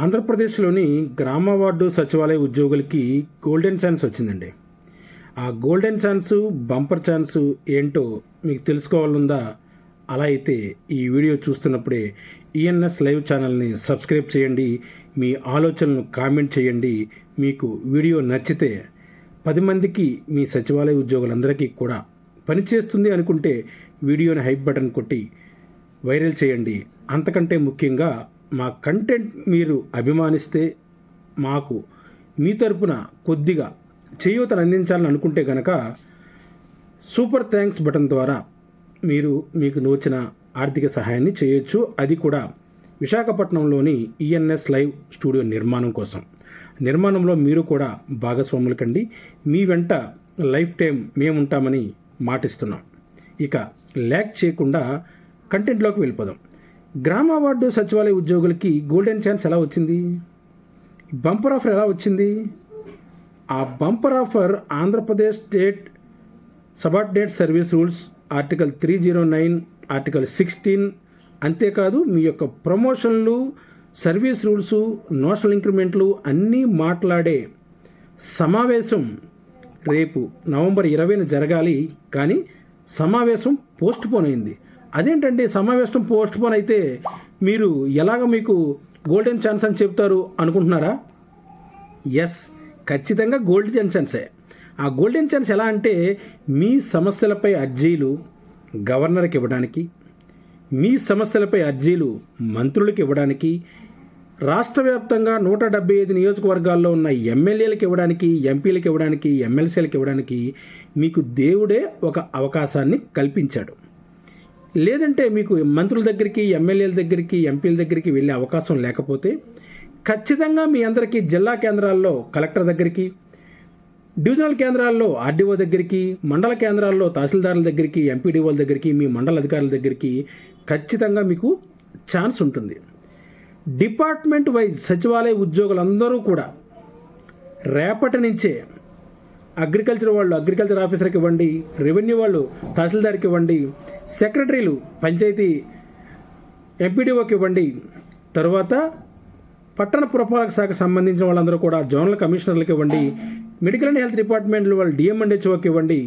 ఆంధ్రప్రదేశ్లోని గ్రామ వార్డు సచివాలయ ఉద్యోగులకి గోల్డెన్ ఛాన్స్ వచ్చిందండి. ఆ గోల్డెన్ ఛాన్స్ బంపర్ ఛాన్స్ ఏంటో మీకు తెలుసుకోవాలందా అలా అయితే ఈ వీడియో చూస్తున్నప్పుడే ఈఎన్ఎస్ లైవ్ ఛానల్ని సబ్స్క్రైబ్ చేయండి. మీ ఆలోచనలను కామెంట్ చేయండి. మీకు వీడియో నచ్చితే పది మందికి మీ సచివాలయ ఉద్యోగులందరికీ కూడా పనిచేస్తుంది అనుకుంటే వీడియోని హైప్ బటన్ కొట్టి వైరల్ చేయండి. అంతకంటే ముఖ్యంగా మా కంటెంట్ మీరు అభిమానిస్తే మాకు మీ తరపున కొద్దిగా చేయూతను అందించాలని అనుకుంటే గనక సూపర్ థ్యాంక్స్ బటన్ ద్వారా మీరు మీకు నోచిన ఆర్థిక సహాయాన్ని చేయొచ్చు. అది కూడా విశాఖపట్నంలోని ఈఎన్ఎస్ లైవ్ స్టూడియో నిర్మాణం కోసం. నిర్మాణంలో మీరు కూడా భాగస్వాములు కండి. మీ వెంట లైఫ్ టైం మేముంటామని మాటిస్తున్నాం. ఇక ల్యాక్ చేయకుండా కంటెంట్లోకి వెళ్ళిపోదాం. గ్రామ వార్డు సచివాలయ ఉద్యోగులకి గోల్డెన్ ఛాన్స్ ఎలా వచ్చింది? బంపర్ ఆఫర్ ఎలా వచ్చింది? ఆ bumper offer Andhra Pradesh state subordinate service rules article three zero nine article sixteen అంతేకాదు మీ యొక్క ప్రమోషన్లు సర్వీస్ రూల్స్ నోషనల్ ఇంక్రిమెంట్లు అన్నీ మాట్లాడే సమావేశం రేపు నవంబర్ ఇరవైన జరగాలి. కానీ సమావేశం పోస్ట్ పోన్ అయింది. అదేంటంటే సమావేశం పోస్ట్ పోన్ అయితే మీరు ఎలాగ మీకు గోల్డెన్ ఛాన్స్ అని చెప్తారు అనుకుంటున్నారా? ఎస్ ఖచ్చితంగా గోల్డెన్ ఛాన్సే. ఆ గోల్డెన్ ఛాన్స్ ఎలా అంటే మీ సమస్యలపై అర్జీలు గవర్నర్కి ఇవ్వడానికి మీ సమస్యలపై అర్జీలు మంత్రులకు ఇవ్వడానికి రాష్ట్ర వ్యాప్తంగా నూట డెబ్బై ఐదు నియోజకవర్గాల్లో ఉన్న ఎమ్మెల్యేలకు ఇవ్వడానికి ఎంపీలకు ఇవ్వడానికి ఎమ్మెల్సీలకు ఇవ్వడానికి మీకు దేవుడే ఒక అవకాశాన్ని కల్పించాడు. లేదంటే మీకు మంత్రుల దగ్గరికి ఎమ్మెల్యేల దగ్గరికి ఎంపీల దగ్గరికి వెళ్ళే అవకాశం లేకపోతే ఖచ్చితంగా మీ అందరికీ జిల్లా కేంద్రాల్లో కలెక్టర్ దగ్గరికి డివిజనల్ కేంద్రాల్లో ఆర్డీఓ దగ్గరికి మండల కేంద్రాల్లో తహసీల్దారుల దగ్గరికి ఎంపీడీఓల దగ్గరికి మీ మండల అధికారుల దగ్గరికి ఖచ్చితంగా మీకు ఛాన్స్ ఉంటుంది. డిపార్ట్మెంట్ వైజ్ సచివాలయ ఉద్యోగులందరూ కూడా రేపటి నుంచే అగ్రికల్చర్ వాళ్ళు అగ్రికల్చర్ ఆఫీసర్కి ఇవ్వండి రెవెన్యూ వాళ్ళు తహసీల్దార్కి ఇవ్వండి సెక్రటరీలు పంచాయతీ ఎంపీడీఓకి ఇవ్వండి. తర్వాత పట్టణ పురపాలక శాఖకు సంబంధించిన వాళ్ళందరూ కూడా జోనల్ కమిషనర్లకు ఇవ్వండి. మెడికల్ అండ్ హెల్త్ డిపార్ట్మెంట్లు వాళ్ళు డిఎం అండ్ హెచ్ఓకి ఇవ్వండి.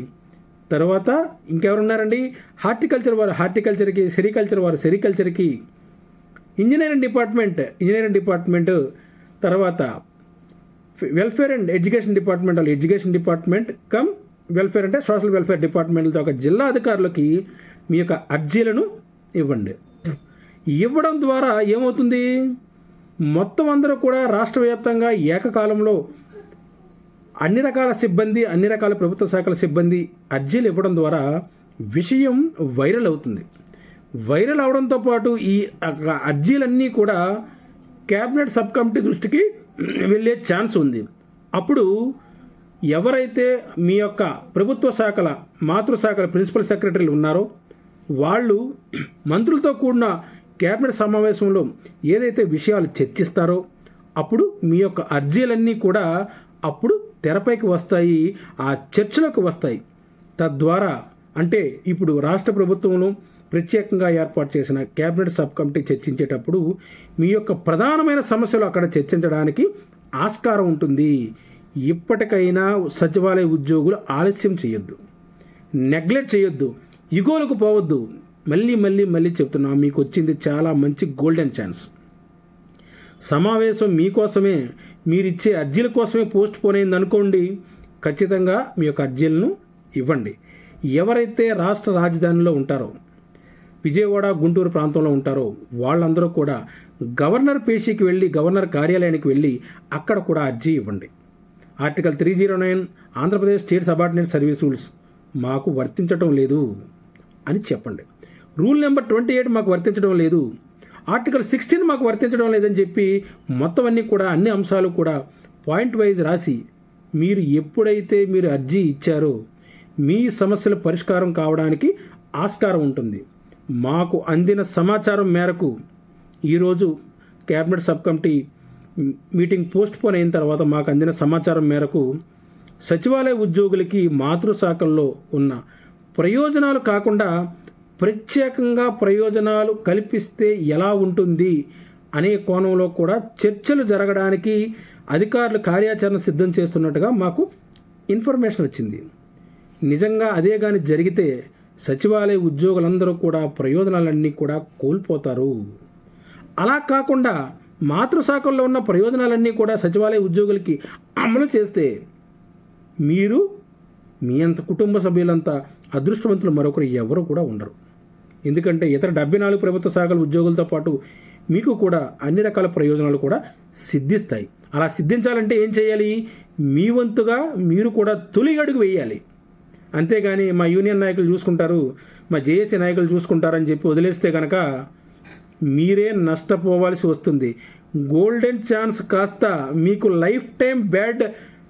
తర్వాత ఇంకెవరున్నారండి? హార్టికల్చర్ వారు హార్టికల్చర్కి సెరికల్చర్ వారు సెరికల్చర్కి. Engineering department engineering department. తర్వాత వెల్ఫేర్ అండ్ ఎడ్యుకేషన్ డిపార్ట్మెంట్ వాళ్ళు ఎడ్యుకేషన్ డిపార్ట్మెంట్ కమ్ వెల్ఫేర్ అంటే సోషల్ వెల్ఫేర్ డిపార్ట్మెంట్తో ఒక జిల్లా అధికారులకి మీ యొక్క అర్జీలను ఇవ్వండి. ఇవ్వడం ద్వారా ఏమవుతుంది? మొత్తం అందరూ కూడా రాష్ట్ర వ్యాప్తంగా ఏకకాలంలో అన్ని రకాల సిబ్బంది అన్ని రకాల ప్రభుత్వ శాఖల సిబ్బంది అర్జీలు ఇవ్వడం ద్వారా విషయం వైరల్ అవుతుంది. వైరల్ అవడంతో పాటు ఈ అర్జీలన్నీ కూడా క్యాబినెట్ సబ్ కమిటీ దృష్టికి వెళ్ళే ఛాన్స్ ఉంది. అప్పుడు ఎవరైతే మీ యొక్క ప్రభుత్వ శాఖల మాతృశాఖల ప్రిన్సిపల్ సెక్రటరీలు ఉన్నారో వాళ్ళు మంత్రులతో కూడిన కేబినెట్ సమావేశంలో ఏదైతే విషయాలు చర్చిస్తారో అప్పుడు మీ యొక్క అర్జీలన్నీ కూడా అప్పుడు తెరపైకి వస్తాయి ఆ చర్చలకు వస్తాయి. తద్వారా అంటే ఇప్పుడు రాష్ట్ర ప్రభుత్వంలో ప్రత్యేకంగా ఏర్పాటు చేసిన కేబినెట్ సబ్ కమిటీ చర్చించేటప్పుడు మీ యొక్క ప్రధానమైన సమస్యలు అక్కడ చర్చించడానికి ఆస్కారం ఉంటుంది. ఇప్పటికైనా సచివాలయ ఉద్యోగులు ఆలస్యం చేయొద్దు. నెగ్లెక్ట్ చేయొద్దు. ఇగోలకు పోవద్దు. మళ్ళీ మళ్ళీ మళ్ళీ చెప్తున్నా మీకు వచ్చింది చాలా మంచి గోల్డెన్ ఛాన్స్. సమావేశం మీకోసమే. మీరిచ్చే అర్జీల కోసమే పోస్ట్ పోన్ అయింది అనుకోండి ఖచ్చితంగా మీ యొక్క అర్జీలను ఇవ్వండి. ఎవరైతే రాష్ట్ర రాజధానిలో ఉంటారో విజయవాడ గుంటూరు ప్రాంతంలో ఉంటారో. వాళ్ళందరూ కూడా గవర్నర్ పేషీకి వెళ్ళి గవర్నర్ కార్యాలయానికి వెళ్ళి అక్కడ కూడా అర్జీ ఇవ్వండి. Article three zero nine Andhra Pradesh state subordinate service rules మాకు వర్తించటం లేదు అని చెప్పండి. రూల్ నెంబర్ ట్వంటీ ఎయిట్ మాకు వర్తించడం లేదు. ఆర్టికల్ సిక్స్టీన్ మాకు వర్తించడం లేదని చెప్పి మొత్తం అన్నీ కూడా అన్ని అంశాలు కూడా పాయింట్ వైజ్ రాసి మీరు ఎప్పుడైతే మీరు అర్జీ ఇచ్చారో మీ సమస్యల పరిష్కారం కావడానికి ఆస్కారం ఉంటుంది. మాకు అందిన సమాచారం మేరకు ఈరోజు cabinet sub committee meeting postpone అయిన తర్వాత మాకు అందిన సమాచారం మేరకు సచివాలయ ఉద్యోగులకి మాతృశాఖల్లో ఉన్న ప్రయోజనాలు కాకుండా ప్రత్యేకంగా ప్రయోజనాలు కల్పిస్తే ఎలా ఉంటుంది అనే కోణంలో కూడా చర్చలు జరగడానికి అధికారులు కార్యాచరణ సిద్ధం చేస్తున్నట్టుగా మాకు ఇన్ఫర్మేషన్ వచ్చింది. నిజంగా అదే కానీ జరిగితే సచివాలయ ఉద్యోగులందరూ కూడా ప్రయోజనాలన్నీ కూడా కోల్పోతారు. అలా కాకుండా మాతృశాఖల్లో ఉన్న ప్రయోజనాలన్నీ కూడా సచివాలయ ఉద్యోగులకి అమలు చేస్తే మీరు మీ అంత కుటుంబ సభ్యులంతా అదృష్టవంతులు మరొకరు ఎవరు కూడా ఉండరు. ఎందుకంటే ఇతర డెబ్బై నాలుగు ప్రభుత్వ శాఖల ఉద్యోగులతో పాటు మీకు కూడా అన్ని రకాల ప్రయోజనాలు కూడా సిద్ధిస్తాయి. అలా సిద్ధించాలంటే ఏం చేయాలి? మీ వంతుగా మీరు కూడా తొలి అడుగు వేయాలి. అంతేగాని మా యూనియన్ నాయకులు చూసుకుంటారు మా జేఏసీ నాయకులు చూసుకుంటారని చెప్పి వదిలేస్తే కనుక మీరే నష్టపోవాల్సి వస్తుంది. గోల్డెన్ ఛాన్స్ కాస్త మీకు లైఫ్ టైం బ్యాడ్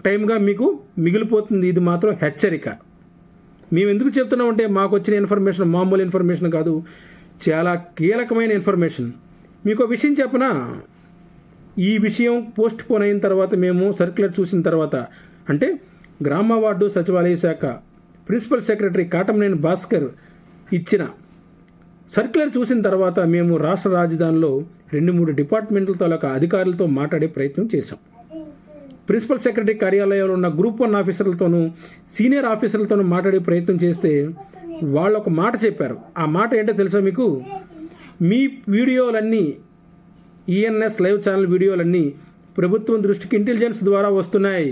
టైంగా మీకు మిగిలిపోతుంది. ఇది మాత్రం హెచ్చరిక. మేము ఎందుకు చెప్తున్నామంటే మాకు వచ్చిన ఇన్ఫర్మేషన్ మామూలు ఇన్ఫర్మేషన్ కాదు. చాలా కీలకమైన ఇన్ఫర్మేషన్. మీకు ఒక విషయం చెప్పనా? ఈ విషయం పోస్ట్ పోన్ అయిన తర్వాత మేము సర్క్యులర్ చూసిన తర్వాత అంటే గ్రామ వార్డు సచివాలయ శాఖ ప్రిన్సిపల్ సెక్రటరీ కాటంనేని భాస్కర్ ఇచ్చిన సర్క్యులర్ చూసిన తర్వాత మేము రాష్ట్ర రాజధానిలో రెండు మూడు డిపార్ట్మెంట్ల తాలూకా అధికారులతో మాట్లాడే ప్రయత్నం చేశాం. ప్రిన్సిపల్ సెక్రటరీ కార్యాలయంలో ఉన్న గ్రూప్ వన్ ఆఫీసర్లతోనూ సీనియర్ ఆఫీసర్లతోనూ మాట్లాడే ప్రయత్నం చేస్తే వాళ్ళు ఒక మాట చెప్పారు. ఆ మాట ఏంటో తెలుసా మీకు? మీ వీడియోలన్నీ ఈఎన్ఎస్ లైవ్ ఛానల్ వీడియోలన్నీ ప్రభుత్వం దృష్టికి ఇంటెలిజెన్స్ ద్వారా వస్తున్నాయి.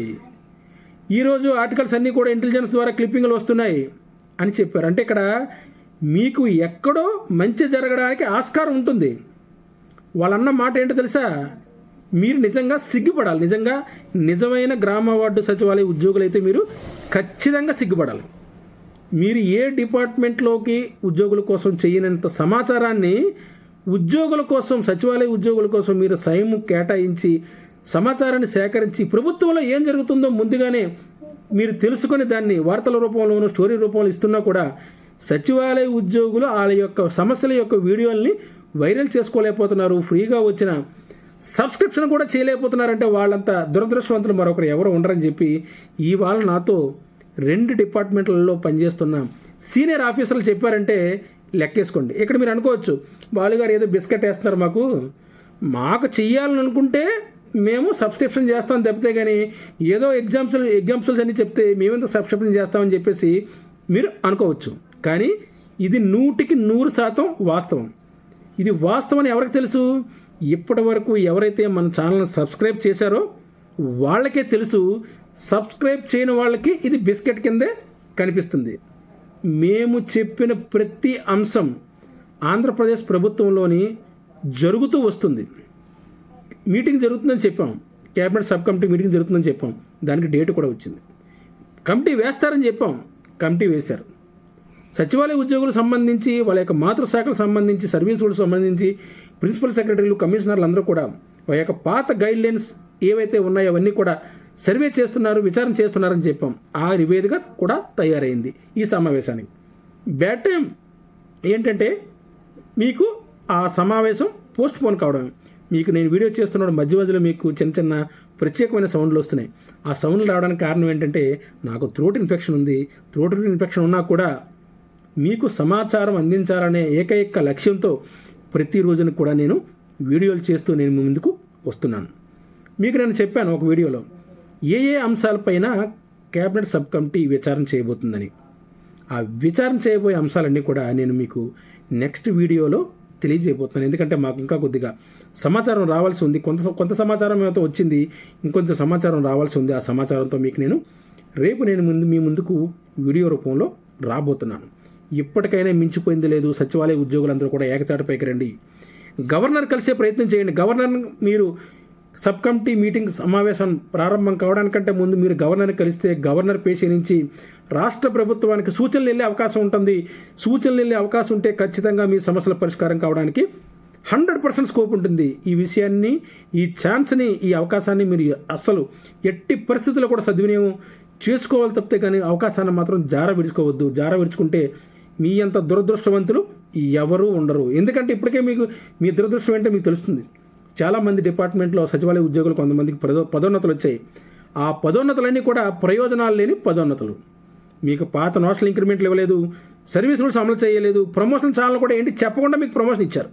ఈరోజు ఆర్టికల్స్ అన్నీ కూడా ఇంటెలిజెన్స్ ద్వారా క్లిప్పింగ్లు వస్తున్నాయి అని చెప్పారు. అంటే ఇక్కడ మీకు ఎక్కడో మంచి జరగడానికి ఆస్కారం ఉంటుంది. వాళ్ళన్న మాట ఏంటో తెలుసా? మీరు నిజంగా సిగ్గుపడాలి. నిజంగా నిజమైన గ్రామ వార్డు సచివాలయ ఉద్యోగులు అయితే మీరు ఖచ్చితంగా సిగ్గుపడాలి. మీరు ఏ డిపార్ట్మెంట్లోకి ఉద్యోగుల కోసం చేయనంత సమాచారాన్ని ఉద్యోగుల కోసం సచివాలయ ఉద్యోగుల కోసం మీరు సైము కేటాయించి సమాచారాన్ని సేకరించి ప్రభుత్వంలో ఏం జరుగుతుందో ముందుగానే మీరు తెలుసుకొని దాన్ని వార్తల రూపంలోనూ స్టోరీ రూపంలో ఇస్తున్నా కూడా సచివాలయ ఉద్యోగులు వాళ్ళ యొక్క సమస్యల యొక్క వీడియోల్ని వైరల్ చేసుకోలేకపోతున్నారు. ఫ్రీగా వచ్చిన సబ్స్క్రిప్షన్ కూడా చేయలేకపోతున్నారంటే వాళ్ళంత దురదృష్టవంతులు మరొకరు ఎవరు ఉండరని చెప్పి ఇవాళ నాతో రెండు డిపార్ట్మెంట్లలో పనిచేస్తున్న సీనియర్ ఆఫీసర్లు చెప్పారంటే లెక్కేసుకోండి. ఇక్కడ మీరు అనుకోవచ్చు బాలుగారు ఏదో బిస్కెట్ వేస్తున్నారు మాకు. మాకు చెయ్యాలని అనుకుంటే మేము సబ్స్క్రిప్షన్ చేస్తాం తప్పితే కానీ ఏదో ఎగ్జామ్స్ ఎగ్జామ్పుల్స్ అని చెప్తే మేమెంత సబ్స్క్రిప్షన్ చేస్తామని చెప్పేసి మీరు అనుకోవచ్చు. కానీ ఇది నూటికి నూరు శాతం వాస్తవం. ఇది వాస్తవం అని ఎవరికి తెలుసు? ఇప్పటి వరకు ఎవరైతే మన ఛానల్ని సబ్స్క్రైబ్ చేశారో వాళ్ళకే తెలుసు. సబ్స్క్రైబ్ చేయని వాళ్ళకి ఇది బిస్కెట్ కిందే కనిపిస్తుంది. మేము చెప్పిన ప్రతి అంశం ఆంధ్రప్రదేశ్ ప్రభుత్వంలోని జరుగుతూ వస్తుంది. మీటింగ్ జరుగుతుందని చెప్పాం. క్యాబినెట్ సబ్ కమిటీ మీటింగ్ జరుగుతుందని చెప్పాం. దానికి డేట్ కూడా వచ్చింది. కమిటీ వేస్తారని చెప్పాం. కమిటీ వేశారు. సచివాలయ ఉద్యోగులకు సంబంధించి వాళ్ళ యొక్క మాతృశాఖలకు సంబంధించి సర్వీసులకు సంబంధించి ప్రిన్సిపల్ సెక్రటరీలు కమిషనర్లు అందరూ కూడా వాళ్ళ యొక్క పాత గైడ్ లైన్స్ ఏవైతే ఉన్నాయో అవన్నీ కూడా సర్వే చేస్తున్నారు విచారణ చేస్తున్నారని చెప్పాం. ఆ నివేదిక కూడా తయారైంది ఈ సమావేశానికి. బ్యాడ్ టైం ఏంటంటే మీకు ఆ సమావేశం పోస్ట్ పోన్ కావడం మీకు నేను వీడియో చేస్తున్నప్పుడు మధ్య మధ్యలో మీకు చిన్న చిన్న ప్రత్యేకమైన సౌండ్లు వస్తున్నాయి. ఆ సౌండ్లు రావడానికి కారణం ఏంటంటే నాకు థ్రోట్ ఇన్ఫెక్షన్ ఉంది. థ్రోట్ ఇన్ఫెక్షన్ ఉన్నా కూడా మీకు సమాచారం అందించాలనే ఏకైక లక్ష్యంతో ప్రతిరోజున కూడా నేను వీడియోలు చేస్తూ నేను ముందుకు వస్తున్నాను. మీకు నేను చెప్పాను ఒక వీడియోలో ఏ ఏ అంశాలపైన కేబినెట్ సబ్ కమిటీ విచారణ చేయబోతుందని. ఆ విచారణ చేయబోయే అంశాలన్నీ కూడా నేను మీకు నెక్స్ట్ వీడియోలో తెలియజేయబోతున్నాను. ఎందుకంటే మాకు ఇంకా కొద్దిగా సమాచారం రావాల్సి ఉంది. కొంత కొంత సమాచారం ఏమైతే వచ్చింది. ఇంకొంత సమాచారం రావాల్సి ఉంది. ఆ సమాచారంతో మీకు నేను రేపు నేను ముందు మీ ముందుకు వీడియో రూపంలో రాబోతున్నాను. ఇప్పటికైనా మించిపోయింది లేదు. సచివాలయ ఉద్యోగులందరూ కూడా ఏకతాటిపైకి రండి. గవర్నర్ కలిసే ప్రయత్నం చేయండి. గవర్నర్ మీరు సబ్ కమిటీ మీటింగ్ సమావేశం ప్రారంభం కావడానికంటే ముందు మీరు గవర్నర్ని కలిస్తే గవర్నర్ పేషి నుంచి రాష్ట్ర ప్రభుత్వానికి సూచనలు వెళ్ళే అవకాశం ఉంటుంది. సూచనలు వెళ్ళే అవకాశం ఉంటే ఖచ్చితంగా మీ సమస్యల పరిష్కారం కావడానికి హండ్రెడ్ పర్సెంట్ స్కోప్ ఉంటుంది. ఈ విషయాన్ని ఈ ఛాన్స్ని ఈ అవకాశాన్ని మీరు అస్సలు ఎట్టి పరిస్థితుల్లో కూడా సద్వినియోగం చేసుకోవాలి తప్పితే కానీ అవకాశాన్ని మాత్రం జార విడుచుకోవద్దు. జార విడుచుకుంటే మీ అంత దురదృష్టవంతులు ఎవరూ ఉండరు. ఎందుకంటే ఇప్పటికే మీకు మీ దురదృష్టం ఏంటో మీకు తెలుస్తుంది. చాలామంది డిపార్ట్మెంట్లో సచివాలయ ఉద్యోగులు కొంతమందికి పదో పదోన్నతులు వచ్చాయి. ఆ పదోన్నతులన్నీ కూడా ప్రయోజనాలు లేని పదోన్నతులు. మీకు పాత నోషనల్ ఇంక్రిమెంట్లు ఇవ్వలేదు సర్వీస్ రూల్స్ అమలు చేయలేదు ప్రమోషన్ ఛానల్ కూడా ఏంటి చెప్పకుండా మీకు ప్రమోషన్ ఇచ్చారు.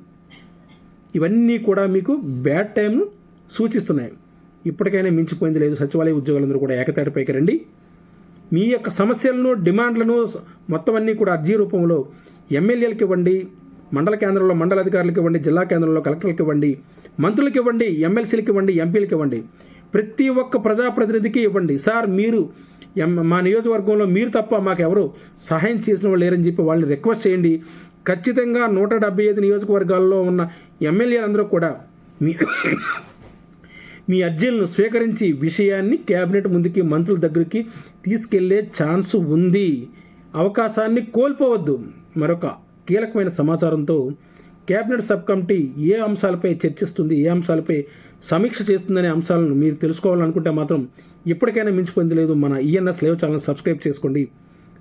ఇవన్నీ కూడా మీకు బ్యాడ్ టైంను సూచిస్తున్నాయి. ఇప్పటికైనా మించిపోయింది లేదు. సచివాలయ ఉద్యోగులందరూ కూడా ఏకతాటిపైకి రండి. మీ యొక్క సమస్యలను డిమాండ్లను మొత్తం అన్నీ కూడా అర్జీ రూపంలో ఎమ్మెల్యేలకు ఇవ్వండి మండల కేంద్రంలో మండల అధికారులకు ఇవ్వండి జిల్లా కేంద్రంలో కలెక్టర్లకు ఇవ్వండి మంత్రులకు ఇవ్వండి ఎమ్మెల్సీలకు ఇవ్వండి ఎంపీలకు ఇవ్వండి. ప్రతి ఒక్క ప్రజాప్రతినిధికి ఇవ్వండి. సార్ మీరు మా నియోజకవర్గంలో మీరు తప్ప మాకు ఎవరు సహాయం చేసిన వాళ్ళు లేరని చెప్పి వాళ్ళని రిక్వెస్ట్ చేయండి. ఖచ్చితంగా నూట డెబ్బై ఐదు నియోజకవర్గాల్లో ఉన్న ఎమ్మెల్యేలందరూ కూడా మీ మీ అర్జీలను స్వీకరించి విషయాన్ని కేబినెట్ ముందుకి మంత్రుల దగ్గరికి తీసుకెళ్ళే ఛాన్స్ ఉంది. అవకాశాన్ని కోల్పోవద్దు. మరొక కీలకమైన సమాచారంతో కేబినెట్ సబ్ కమిటీ ఏ అంశాలపై చర్చిస్తుంది ఏ అంశాలపై సమీక్ష చేస్తుందనే అంశాలను మీరు తెలుసుకోవాలనుకుంటే మాత్రం ఇప్పటికైనా మించిపోయింది లేదు. మన ఈఎన్ఎస్ లేవ్ ఛానల్ సబ్స్క్రైబ్ చేసుకోండి.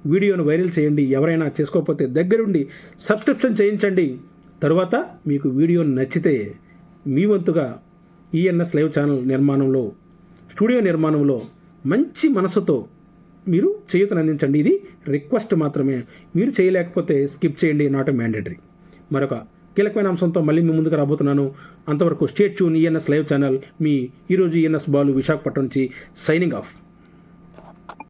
వీడియోను వైరల్ చేయండి. ఎవరైనా చేసుకోకపోతే దగ్గరుండి సబ్స్క్రిప్షన్ చేయించండి. తరువాత మీకు వీడియో నచ్చితే మీ వంతుగా ఈఎన్ఎస్ లైవ్ ఛానల్ నిర్మాణంలో స్టూడియో నిర్మాణంలో మంచి మనసుతో మీరు చేయుతను అందించండి. ఇది రిక్వెస్ట్ మాత్రమే. మీరు చేయలేకపోతే స్కిప్ చేయండి. Not mandatory. మరొక కీలకమైన అంశంతో మళ్ళీ మీ ముందుకు రాబోతున్నాను. అంతవరకు stay tuned ENS live channel మీ ఈరోజు ఈఎన్ఎస్ బాలు విశాఖపట్నం నుంచి సైనింగ్ ఆఫ్.